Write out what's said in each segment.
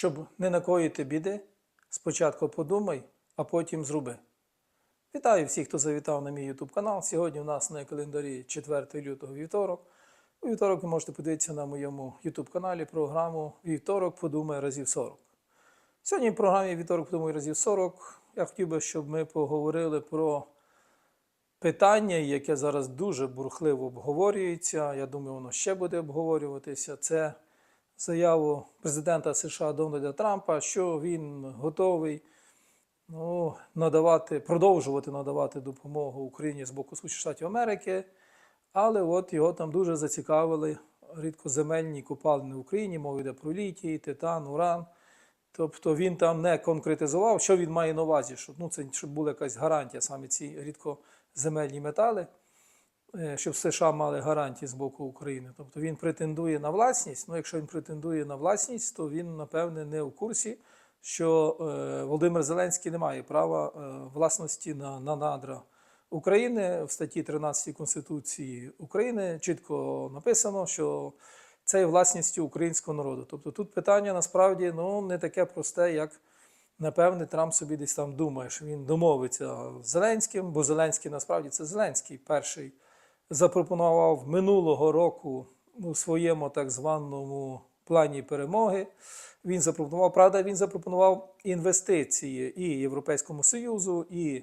Щоб не накоїти біди, спочатку подумай, а потім зроби. Вітаю всіх, хто завітав на мій YouTube канал. Сьогодні у нас на календарі 4 лютого вівторок. У вівторок ви можете подивитися на моєму YouTube каналі програму Вівторок подумай разів 40. Сьогодні в програмі Вівторок подумай разів 40 я хотів би, щоб ми поговорили про питання, яке зараз дуже бурхливо обговорюється. Я думаю, воно ще буде обговорюватися. Це заяву президента США Дональда Трампа, що він готовий ну, надавати, продовжувати надавати допомогу Україні з боку Сполучених Штатів Америки. Але от його там дуже зацікавили рідкоземельні копалини в Україні, мова йде про літій, титан, уран. Тобто він там не конкретизував, що він має на увазі, щоб, ну, це, щоб була якась гарантія, саме ці рідкоземельні метали, щоб США мали гарантії з боку України. Тобто він претендує на власність. Ну, якщо він претендує на власність, то він, напевне, не у курсі, що е, Володимир Зеленський не має права е, власності на, на надра України в статті 13 Конституції України чітко написано, що це є власністю українського народу. Тобто тут питання насправді ну, не таке просте, як напевне Трамп собі десь там думає, що він домовиться з Зеленським, бо Зеленський насправді це Зеленський перший запропонував минулого року у своєму так званому плані перемоги. Він запропонував, правда, він запропонував інвестиції і Європейському Союзу, і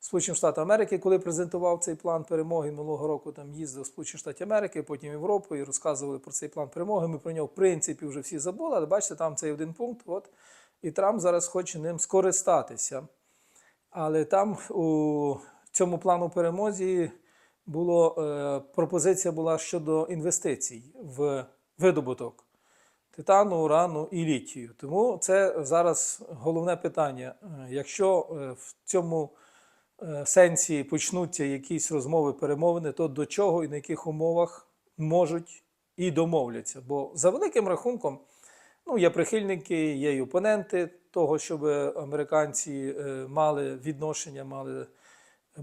Сполученим Штатам Америки, коли презентував цей план перемоги минулого року, там їздив Сполучені Штати Америки, потім Європу і розказували про цей план перемоги. Ми про нього, в принципі, вже всі забули, але бачите, там цей один пункт. От, і Трамп зараз хоче ним скористатися. Але там у цьому плану перемозі було, е, пропозиція була щодо інвестицій в видобуток титану, урану і літію. Тому це зараз головне питання. Е, Якщо е, в цьому сенсі почнуться якісь розмови, перемовини, то до чого і на яких умовах можуть і домовляться. Бо за великим рахунком, ну, є прихильники, є й опоненти того, щоб американці мали відношення, мали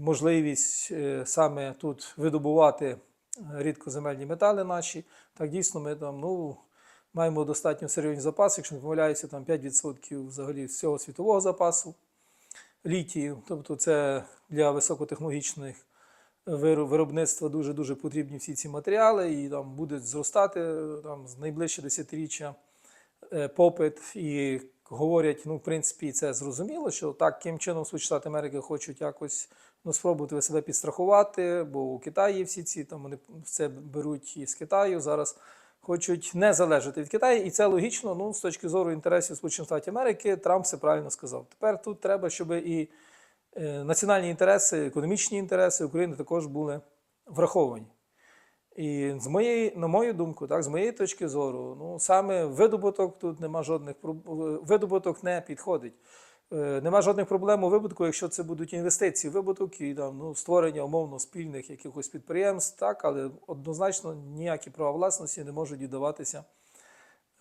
можливість е, саме тут видобувати рідкоземельні метали наші. Так дійсно, ми там, ну. Маємо достатньо серйозний запас, якщо не помиляюся, там 5% взагалі всього світового запасу літію. Тобто це для високотехнологічних виробництва дуже-дуже потрібні всі ці матеріали, і там буде зростати е, там, з найближче десятиріччя е, попит. І говорять, ну, в принципі, це зрозуміло, що так, таким чином Сполучені Штати Америки хочуть якось ну, спробувати себе підстрахувати, бо у Китаї всі ці там вони все беруть із Китаю зараз хочуть не залежати від Китаю, і це логічно. Ну, з точки зору інтересів Сполучених Штатів Америки, Трамп все правильно сказав. Тепер тут треба, щоб і е, національні інтереси, економічні інтереси України також були враховані. І з моєї, на мою думку, так, з моєї точки зору, ну саме видобуток тут нема жодних видобуток не підходить. Е, Нема жодних проблем у вибутку, якщо це будуть інвестиції вибуток і там, ну, створення умовно спільних якихось підприємств, так, але однозначно ніякі права власності не можуть віддаватися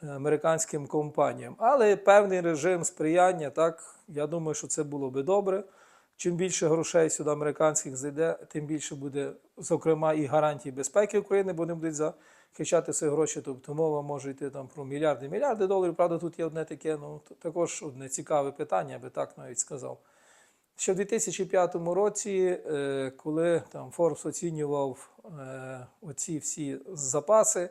е, американським компаніям. Але певний режим сприяння, так, я думаю, що це було би добре. Чим більше грошей сюди американських зайде, тим більше буде, зокрема, і гарантії безпеки України, бо вони будуть захищати свої гроші. Тобто мова може йти там про мільярди мільярди доларів. Правда, тут є одне таке, ну також одне цікаве питання, я би так навіть сказав. Ще в 2005 році, е, коли там Forbes оцінював е, оці всі запаси,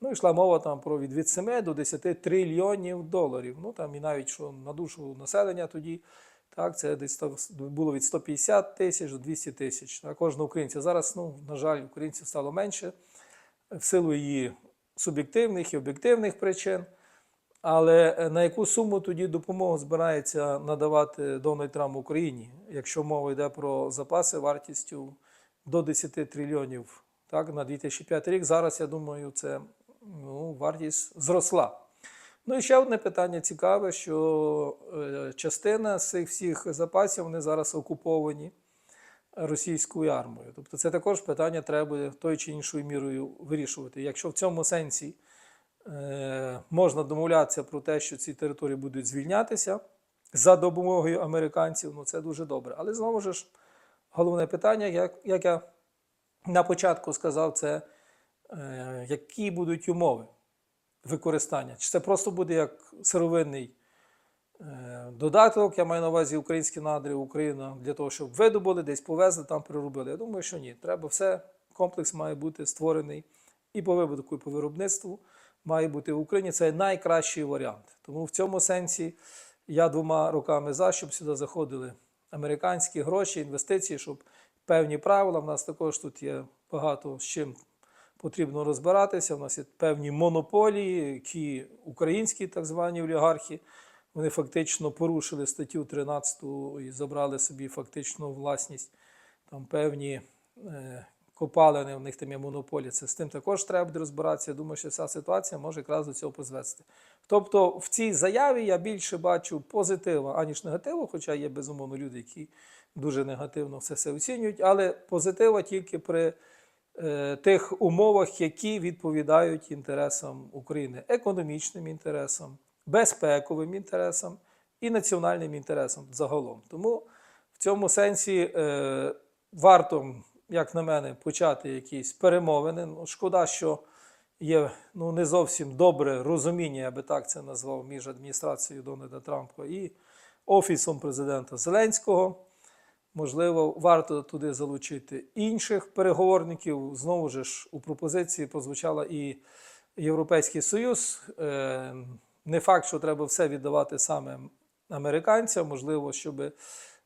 ну йшла мова там про від, від 7 до 10 трильйонів доларів. Ну там і навіть що на душу населення тоді. Так, це десь то було від 150 тисяч до 200 тисяч на кожного українця. Зараз, ну, на жаль, українців стало менше в силу її суб'єктивних і об'єктивних причин. Але е, на яку суму тоді допомогу збирається надавати Дональд Трамп Україні, якщо мова йде про запаси вартістю до 10 трильйонів так, на 2005 рік? Зараз, я думаю, це ну, вартість зросла. Ну і ще одне питання цікаве, що е, частина з цих всіх запасів вони зараз окуповані російською армією. Тобто це також питання треба тою чи іншою мірою вирішувати. Якщо в цьому сенсі е, можна домовлятися про те, що ці території будуть звільнятися за допомогою американців, ну це дуже добре. Але знову ж головне питання, як, як я на початку сказав, це е, які будуть умови. Використання? Чи це просто буде як сировинний е, додаток, я маю на увазі українські надри, Україна для того, щоб видобули, десь повезли, там переробили? Я думаю, що ні. Треба все, комплекс має бути створений і по вибудку, і по виробництву має бути в Україні. Це найкращий варіант. Тому в цьому сенсі я двома руками за, щоб сюди заходили американські гроші, інвестиції, щоб певні правила. В нас також тут є багато з чим потрібно розбиратися. У нас є певні монополії, які українські так звані олігархи. Вони фактично порушили статтю 13 і забрали собі фактично власність там певні е, копалини, у них там є монополія. Це з тим також треба буде розбиратися. Я думаю, що ця ситуація може якраз до цього призвести. Тобто в цій заяві я більше бачу позитива, аніж негативу, хоча є безумовно люди, які дуже негативно все це оцінюють, але позитива тільки при тих умовах, які відповідають інтересам України, економічним інтересам, безпековим інтересам і національним інтересам загалом. Тому в цьому сенсі е, варто, як на мене, почати якісь перемовини. Ну, шкода, що є ну, не зовсім добре розуміння, я би так це назвав, між адміністрацією Дональда Трампа і Офісом президента Зеленського. Можливо, варто туди залучити інших переговорників. Знову ж у пропозиції прозвучала і Європейський Союз. Е, Не факт, що треба все віддавати саме американцям. Можливо, щоб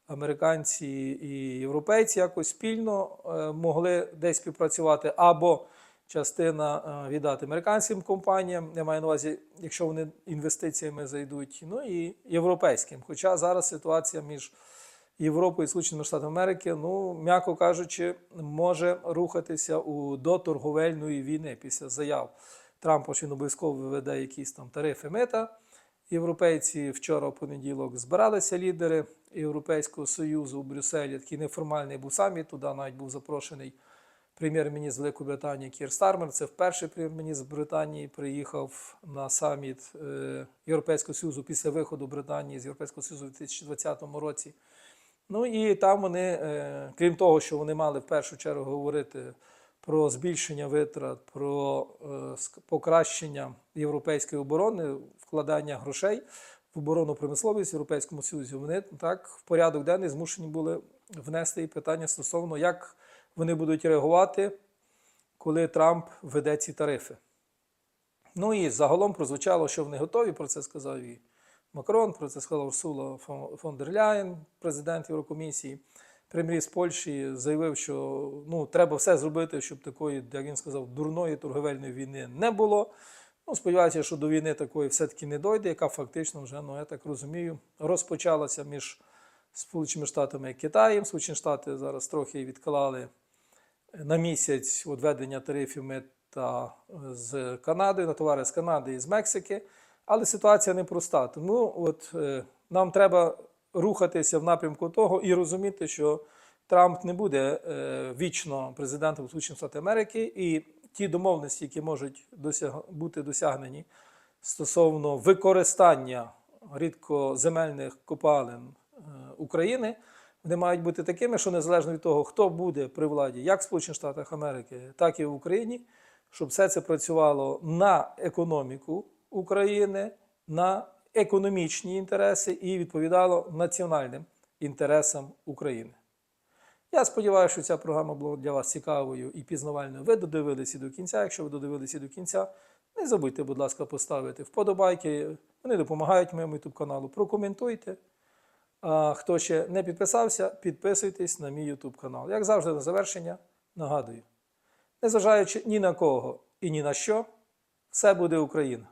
американці і європейці якось спільно е, могли десь співпрацювати, або частина е, віддати американським компаніям. Я маю на увазі, якщо вони інвестиціями зайдуть, ну і європейським. Хоча зараз ситуація між Європою і Сполученими Штатами Америки, ну, м'яко кажучи, може рухатися у до торговельної війни після заяв Трампа, що він обов'язково виведе якісь там тарифи мита. Європейці вчора понеділок збиралися лідери Європейського Союзу у Брюсселі. Такий неформальний був саміт. Туди навіть був запрошений прем'єр-міністр Великої Британії Кір Стармер. Це вперше прем'єр-міністр Британії приїхав на саміт е, Європейського Союзу після виходу Британії з Європейського Союзу у 2020 році. Ну і там вони, е, крім того, що вони мали в першу чергу говорити про збільшення витрат, про е, покращення європейської оборони, вкладання грошей в оборонну промисловість в Європейському Союзі, вони так в порядок денний змушені були внести і питання стосовно, як вони будуть реагувати, коли Трамп веде ці тарифи. Ну і загалом прозвучало, що вони готові, про це сказав і Макрон, про це сказав Урсула фон- дер Ляєн, президент Єврокомісії. Прем'єр з Польщі заявив, що ну, треба все зробити, щоб такої, як він сказав, дурної торговельної війни не було. Ну, сподіваюся, що до війни такої все-таки не дойде, яка фактично вже, ну я так розумію, розпочалася між Сполученими Штатами і Китаєм. Сполучені Штати зараз трохи відклали на місяць введення тарифів мита з Канадою, на товари з Канади і з Мексики. Але ситуація непроста. Тому от, е, нам треба рухатися в напрямку того і розуміти, що Трамп не буде е, вічно президентом Сполучених Штатів Америки, і ті домовленості, які можуть досяг... бути досягнені стосовно використання рідкоземельних копалин е, України, вони мають бути такими, що незалежно від того, хто буде при владі, як в Сполучених Штатах Америки, так і в Україні, щоб все це працювало на економіку України, на економічні інтереси і відповідало національним інтересам України. Я сподіваюся, що ця програма була для вас цікавою і пізнавальною. Ви додивилися до кінця. Якщо ви додивилися до кінця, не забудьте, будь ласка, поставити вподобайки. Вони допомагають моєму YouTube каналу. Прокоментуйте. А хто ще не підписався, підписуйтесь на мій YouTube канал. Як завжди, на завершення нагадую: незважаючи ні на кого і ні на що, все буде Україна.